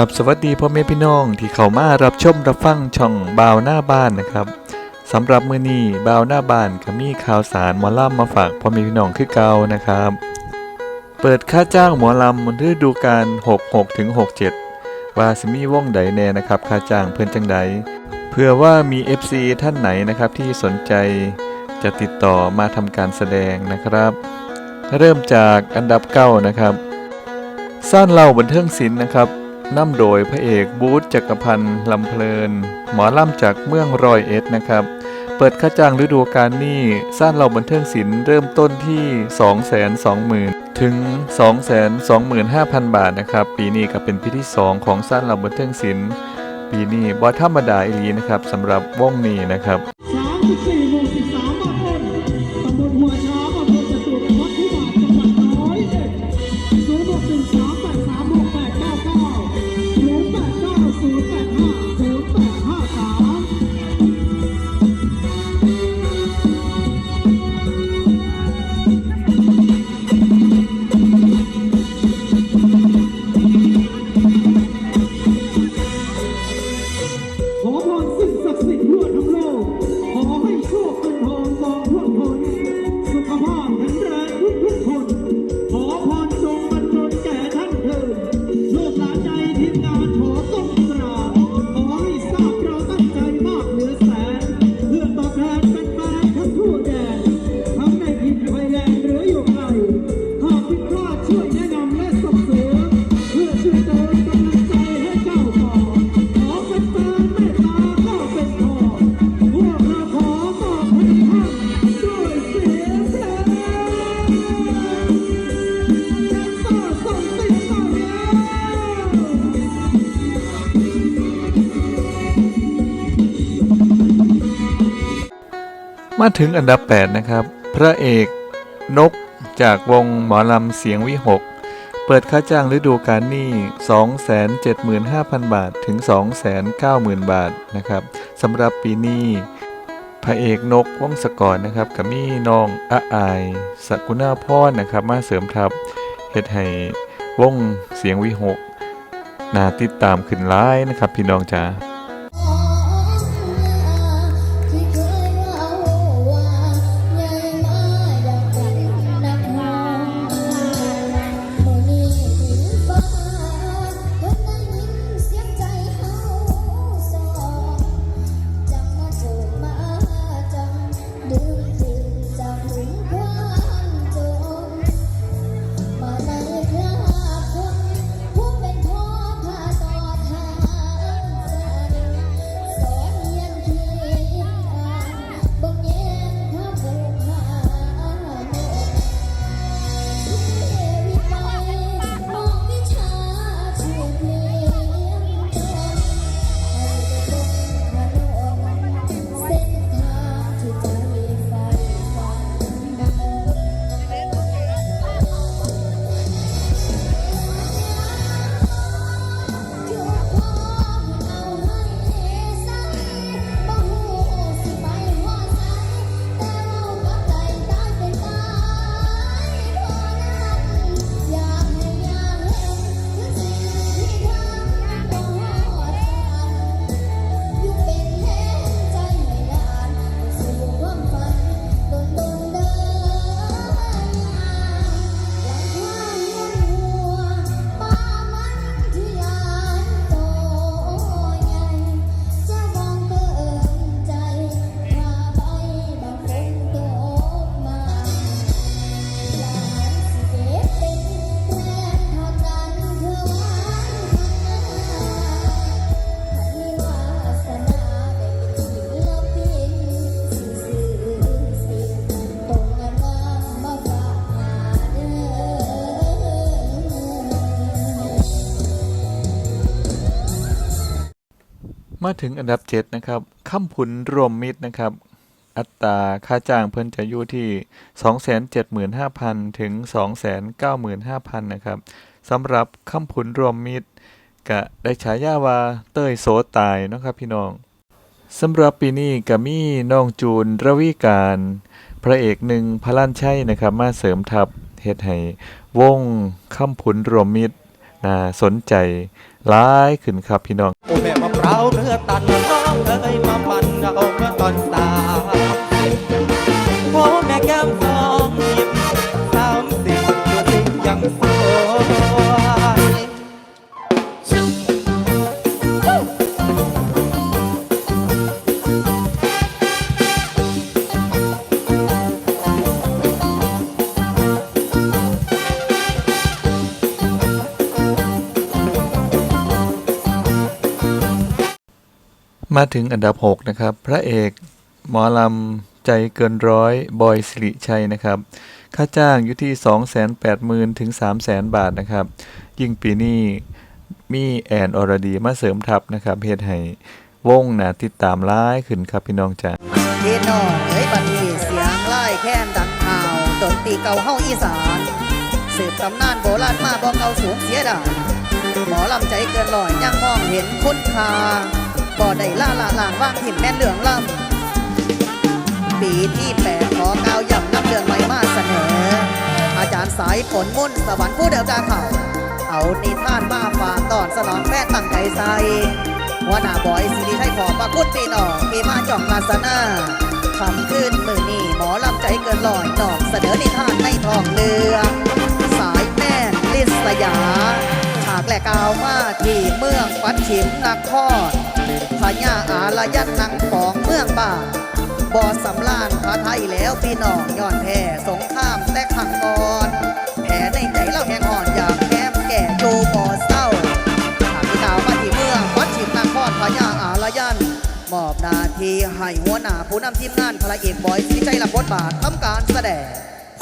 กับสวัสดีพ่อแม่พี่น้องที่เข้ามารับชมรับฟังช่องบ่าวหน้าบ้านนะครับสำหรับมื้อนี้บ่าวหน้าบ้านก็มีข่าวสารหมอลำมาฝากพ่อแม่พี่น้องคือเก่านะครับ เปิดค่าจ้างหมอลำฤดูกาล66ถึง67 ว่าสิมีวงใดแน่นะครับค่าจ้างเพิ่นจังใดเพื่อว่ามี FC ท่านไหนนะครับที่สนใจจะติดต่อมาทำการแสดงนะครับ เริ่มจากอันดับเก้านะครับซ่านเล่าบันเทิงศิลป์นะครับ นำโดยพระเอกบูธจักรพันธ์ลำเพลิน หมอล่ำจากเมืองรอยเอ็ดนะครับ เปิดค่าจ้างฤดูกาลนี้สร้างเราบันเทิงศิลป์เริ่มต้นที่ 220,000 ถึง 225,000 บาทนะครับ ปีนี้ก็เป็นปีที่ 2 ของสร้างเราบันเทิงศิลป์ปีนี้บ่ธรรมดาอีลีนะครับสำหรับวงนี้นะครับ มาถึงอันดับ 8 นะครับ พระเอกนกจากวงหมอลำเสียงวิหก เปิดค่าจ้างฤดูกาลนี้275,000 บาทถึง 290,000 บาทนะครับสำหรับปีนี้พระเอกนกวงศกรนะครับกับมี่น้องอาอายสกุณาพรนะครับ มาเสริมทัพเฮ็ดให้วงเสียงวิหกน่าติดตามขึ้นหลายนะครับ พี่น้องจ๋า ถึงอันดับ 7 นะครับค่ำผุนรวมมิตรนะครับ อัตราค่าจ้างเพิ่นจะอยู่ที่ 275,000 ถึง 295,000 นะครับสำหรับค่ำผุนรวมมิตรก็ได้ฉายาว่าเต้ยโสตายนะครับพี่น้องสำหรับปีนี้ก็มีน้องจูนระวีการ พระเอกหนึ่งพระลั่นชัยนะครับ มาเสริมทัพเฮ็ดให้วงค่ำผุนรวมมิตรน่าสนใจ ร้ายขึ้นครับพี่น้องโอ้แม่มะพร้าวเรือตันน้องเอ้ยมาปั่นเราเมื่อตอนสามสิบโอ้แม่แก้ม มาถึงอันดับ 6 นะครับ พระเอกหมอลำใจเกินร้อยบอยสิริชัยนะครับ ค่าจ้างอยู่ที่ 280,000ถึง300,000 บาทนะครับ ยิ่งปีนี้มีแอนอรดีมาเสริมทัพนะครับเฮ็ดให้วงนะติดตามร้ายขึ้นครับพี่น้องจ้าพี่น้องเอ้ยบัดนี้เสียงไล่แค้นดังข่าวดนตรีเก่าเฮาอีสานสืบตำนานโบราณมาบ่เก่าสูงเสียดายหมอลำใจเกินร้อยยังมองเห็นคุณค่า บ่ได้ล่าละลางว่างถิ่นแม่นเหลืองลำปีที่แปดขอก้าวย่ำนำเรื่องใหม่มาเสนอ อาจารย์สายฝนมุ่นสวรรค์ผู้เดิมจาเข่าเอานิทานมาฝากตอนสนองแม่ตั้งใจใส่หัวหน้าบอยสิริชัยขอประคุณพี่น้องที่มาจ่องลาสนาคำขึ้นมือนี่หมอลำใจเกินลอยนอกเสนอนิทานในทองเรือ สายแม่ลิสยา ฉากแหลกาวมาที่เมืองปัดฉิมนครพ ญาอาลายันนังของเมืองบาทบ่อสำลานพระไทยแล้วพี่น้องย้อนแพ้สงครามแต่ขังก่อนแผลในใจเราแห้งอ่อนอยากแก้มแก่โจบ่อเศร้าหากพี่ดาวมาที่เมืองวัดฉิมนครพญาอาลยันมอบนาทีให้หัวหน้าผู้นำทีมงานพระเอกบอยสิริชัยรับบทบาททำการแสดง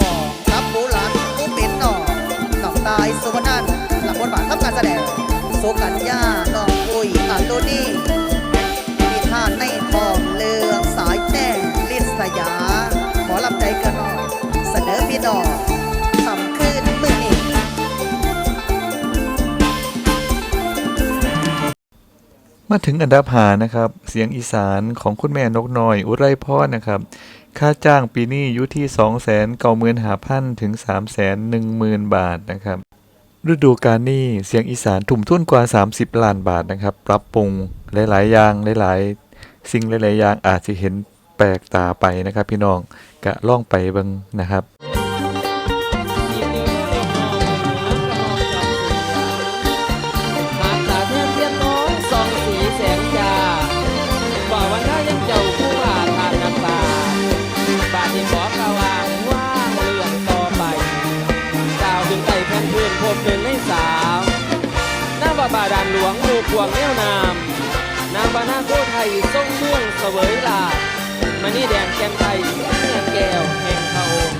ของรับผู้หลานผู้เป็นน้องน้องตายสุวรรณันท์รับบทบาททำการแสดงสุกัญญาน้องปุยอาโตนี่ ลิศยาขอรับใจกันหน่อยเสนอพี่น้องทำคืนมือนี้มาถึงอันดับหานะครับ เสียงอีสานของคุณแม่นกน้อย อุไรพรนะครับ ค่าจ้างปีนี้อยู่ที่2 9 5 0 0 0ถึง 3 1 0 0 0 0 บาทนะครับ ฤดูกาลนี้เสียงอีสานทุ่มทุ่นกว่า 30 ล้านบาทนะครับ ปรับปรุงหลาย ๆ อย่างหลาย ๆ สิ่งหลาย ๆ อย่างอาจจะเห็น แปลกตาไปนะครับ พี่น้องกะล่องไปบิ่งนะครับหากตาเทียนเทียนสาวนางบาดที่ขอกวงเรื่องต่อไปกล่าวถึงไต่แผ่นพื้นพบหนึ่งในามนาบาบาดานหลวงหมู่พวงแนวนาม นางบานาโคไทยทรงเมืองเสวยลา มานี่แดงแกมไทยเมืองแก้วแห่งพระองค์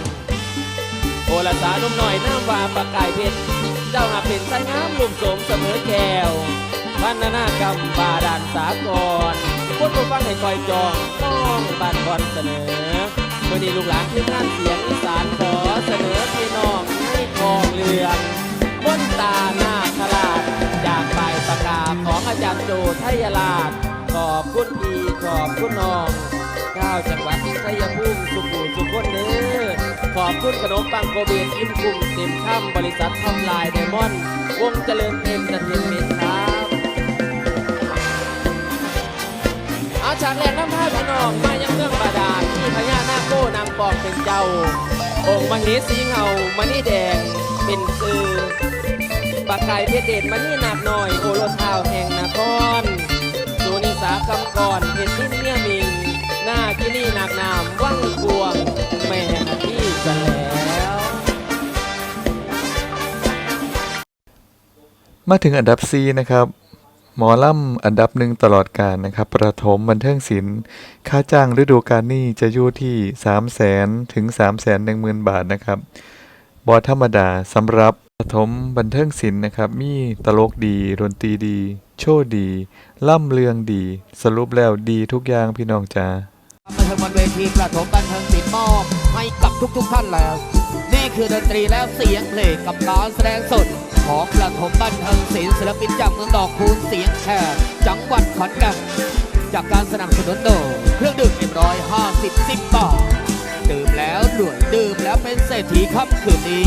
โอละสานุ่มหน่อยน้ำวาประกายเพชร เจ้าหาเป็นสายงามลุ่มสมเสมอแก้วพันนานากรรมบาดานสากรคนผู้ฟังให้คอยจองน้องบ้านบอลเสนอเมื่อนี้ลูกหลานทีมงานเสียงอีสานขอเสนอพี่น้องให้คองเรือนบนตาหน้าขลาดจากปลายปากกาของอาจารย์โจไทยราชขอบคุณอีขอบคุณน้อง เจ้าวจังหวัดชัยภูมิสุขุมสุขคนเนื้อขอบคุณขนมปังโกเบนอิ่มคุ้มเต็มถ้ำบริษัททำลายไดมอนด์วงเจริญเอ็นเตอร์เทนเมนต์ครับเอาฉากแรกน้ำผ้าพี่น้องมายังเมืองบาดาลที่พญานาคโก้นางปอกเป็นเจ้า องค์มเหสีเงามณีแดงเป็นซื้อปากไก่เพชรเดชมณีหนาคน้อยโอรสเท้าแห่งนครสุนิสากำกรเพชรที่เมียมิง หน้าที่นี่หนักนามว่างกวงแม่ที่จะแล้ว มาถึงอันดับ4นะครับ หมอลำอันดับหนึ่งตลอดกาลนะครับ ประถมบันเทิงศิลป์ ค่าจ้างฤดูกาลนี้จะอยู่ที่ 3 0 0แสนถึง 3 1 0 0 0 0 บาทนะครับ บอธรรมดาสำหรับประถมบันเทิงศิลป์นะครับ มีตลกดีดนตรีดี โชว์ดี ล่ำเลืองดี สรุปแล้วดีทุกอย่างพี่น้องจ้า มาถึงบนเวทีประถมบันเทิงศิลป์มอบให้กับทุกๆท่านแล้ว นี่คือดนตรีและเสียงเพลงกับการแสดงสด ของประถมบันเทิงศิลป์ศิลปินจากเมืองดอกคูณเสียงแคนจังหวัดขอนแก่นจากการสนับสนุนโดยเครื่องดื่มเอ็มร้อยห้าสิบสิบบาทดื่มแล้วด้วยดื่มแล้วเป็นเศรษฐีค่ำคืนนี้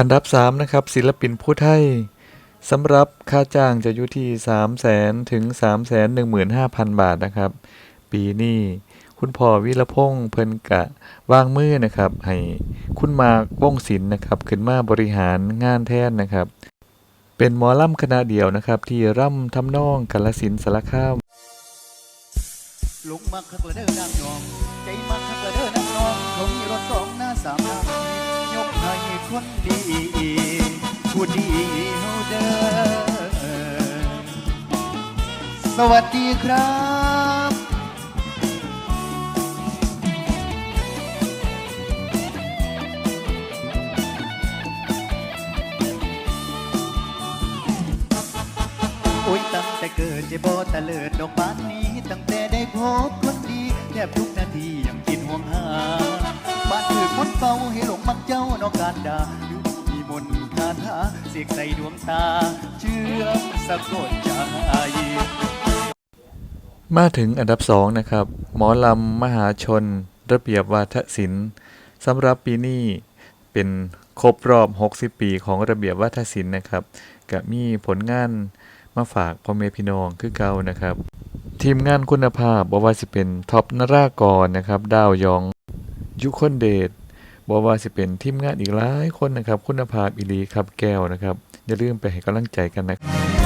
อันดับ3นะครับศิลปินผู้ไทยสำหรับค่าจ้างจะอยู่ที่ 3 0 0แสนถึง 3 1 5 0 0 0 บาทนะครับ ปีนี้คุณพ่อวิรพงษ์เพิ่นกะวางมือนะครับ ให้คุณมากวงศิลป์นะครับขึ้นมาบริหารงานแทนนะครับ เป็นหมอลำคณะเดียวนะครับ ที่ร่ำทำนองกาลสินสารคามลุกมาคักกระเด้อนางยอง ใจมาคักกระเด้อนางนองเขามีรถสองหน้าสามนาง ยกให้คนดี ผู้ดีเฮาเด้อสวัสดีครับโอ้ยตั้งแต่เกิดจ็บบ่ตะเลิดดอกบานนี้ ตั้งแต่ได้พบคนดี แทบทุกนาทียังกินห่วงหา บ้านถือคนเฝ้าให้หลงมักเจ้านอกการดาอยู่มีมนต์คาถาเสกใส่ดวงตา เชื่อมสะกดใจมาถึงอันดับ2นะครับ หมอลำมหาชน ระเบียบวาทศิลป์สำหรับปีนี้เป็นครบรอบ 60 ปีของระเบียบวาทศิลป์นะครับก็มีผลงานมาฝากพ่อแม่พี่น้องคือเก่านะครับ ทีมงานคุณภาพบ่ว่าสิเป็นท็อปนรากรนะครับ ดาวยอง ยุคนเดชบอกว่าสิเป็นทีมงานอีกหลายคนนะครับ คุณภาพอีลีครับแก้วนะครับ อย่าลืมไปให้กำลังใจกันนะครับ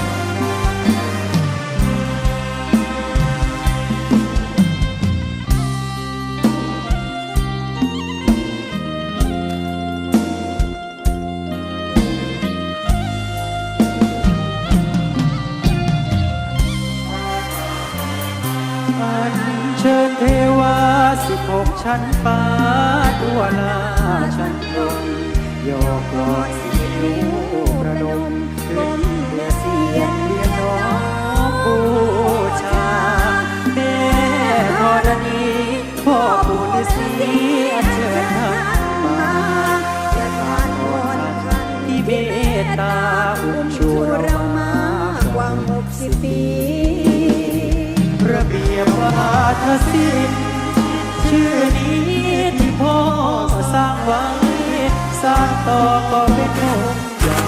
างต่อก็เป็นองค์ใหญ่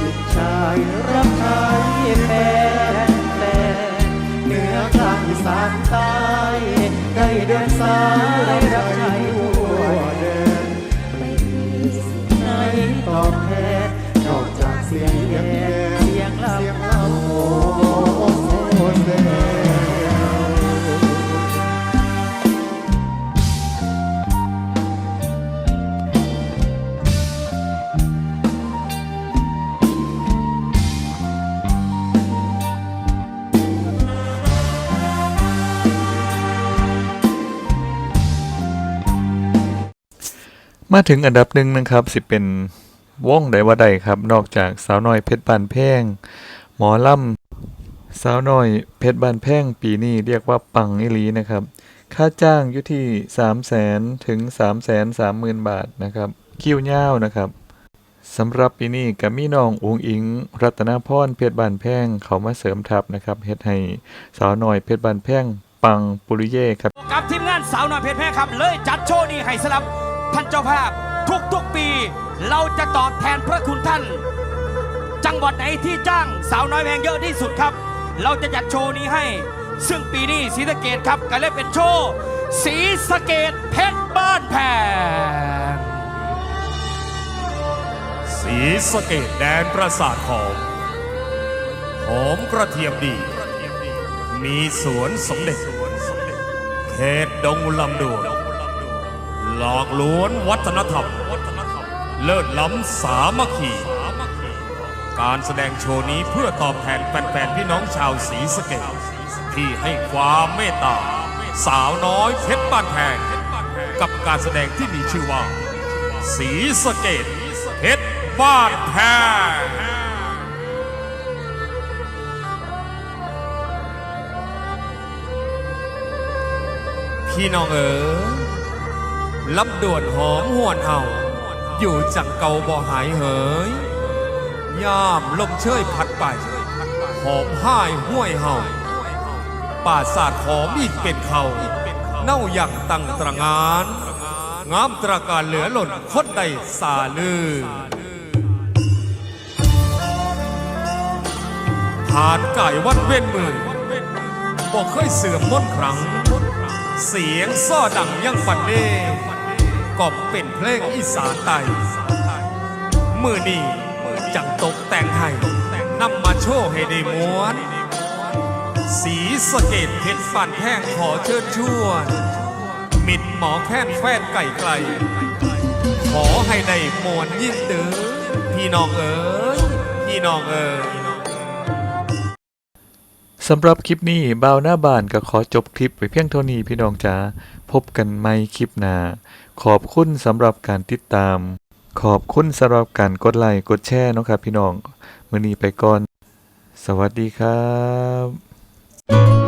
ลูกชายรับใช้แฟนแต่เหนือกลางอีสานใต้ได้เดินสายรับใช้หัวเดินไม่มีสิ่งไหนตอบแทนนอกจากเสียงแย่เสีย มาถึงอันดับหนึ่งนะครับ สิเป็นวงใดว่าใดครับ นอกจากสาวน้อยเพชรบานแพงหมอลำสาวน้อยเพชรบานแพงปีนี้เรียกว่าปังอิลีนะครับ ค่าจ้างอยู่ที่ 3 0 0แสนถึง 3 3 0 0 0 0 บาทนะครับ คิวเง่าวนะครับสำหรับปีนี้กับมีน้องอุงอิง รัตนาพรเพชรบานแพงเขามาเสริมทัพนะครับเฮ็ดให้สาวน้อยเพชรบานแพงปังปุริเย่ครับกับทีมงานสาวน้อยเพชรแพ้ครับ เลยจัดโชว์นี้ให้สำหรับ ท่านเจ้าภาพ ทุกๆปี เราจะตอบแทนพระคุณท่าน จังหวัดไหนที่จ้างสาวน้อยแพงเยอะที่สุดครับ เราจะจัดโชว์นี้ให้ ซึ่งปีนี้ศรีสะเกดครับก็เลยเป็นโชว์ศรีสะเกดเพชรบ้านแพงสีสะเกตแดนประสาทของหอมกระเทียมดี มีสวนสมเด็จเขตดงลำดวน หลอกลวนวัฒนธรรม เลิศล้ำสามัคคี การแสดงโชว์นี้เพื่อตอบแทนแฟนๆพี่น้องชาวศรีสะเกดที่ให้ความเมตตา สาวน้อยเพชรบ้านแพงกับการแสดงที่มีชื่อว่าสีสะเกตเพชรบ้านแพงพี่น้องเอ๋ย ลำด่วนหอมหวนเห่า อยู่จังเกาบ่หายเหยย่ามลมเชยพัดไป หอมห้ายห้วยเห่า ป่าศาสตร์หอมอีกเป็นเขาเน่าอย่างตั้งตระงาน งามตราการเหลือหล่นคนใดสาลือผ่านกายวันเว้นมือบอกเคยเสื่อมมนครั้ง เสียงซ้อดังยังปันเน่ ก็เป็นเพลงอีสานไตมือนี้จังตกแต่งให้นำมาโชว์ให้ได้ม้วน สีสะเกตเพชรฟันแท่งขอเชิญชวน มิดหมอแค้นแฟนไก่ไกล ขอให้ได้มวนยิ่งเด้อพี่น้องเอ๋ยพี่น้องเอ๋ย สำหรับคลิปนี้บ่าวหน้าบ้านก็ขอจบคลิปไปเพียงเท่านี้พี่น้องจ๋าพบกันใหม่คลิปหน้าขอบคุณสำหรับการติดตาม ขอบคุณสำหรับการกดไลค์กดแชร์นะครับพี่น้องมื้อนี้ไปก่อน สวัสดีครับ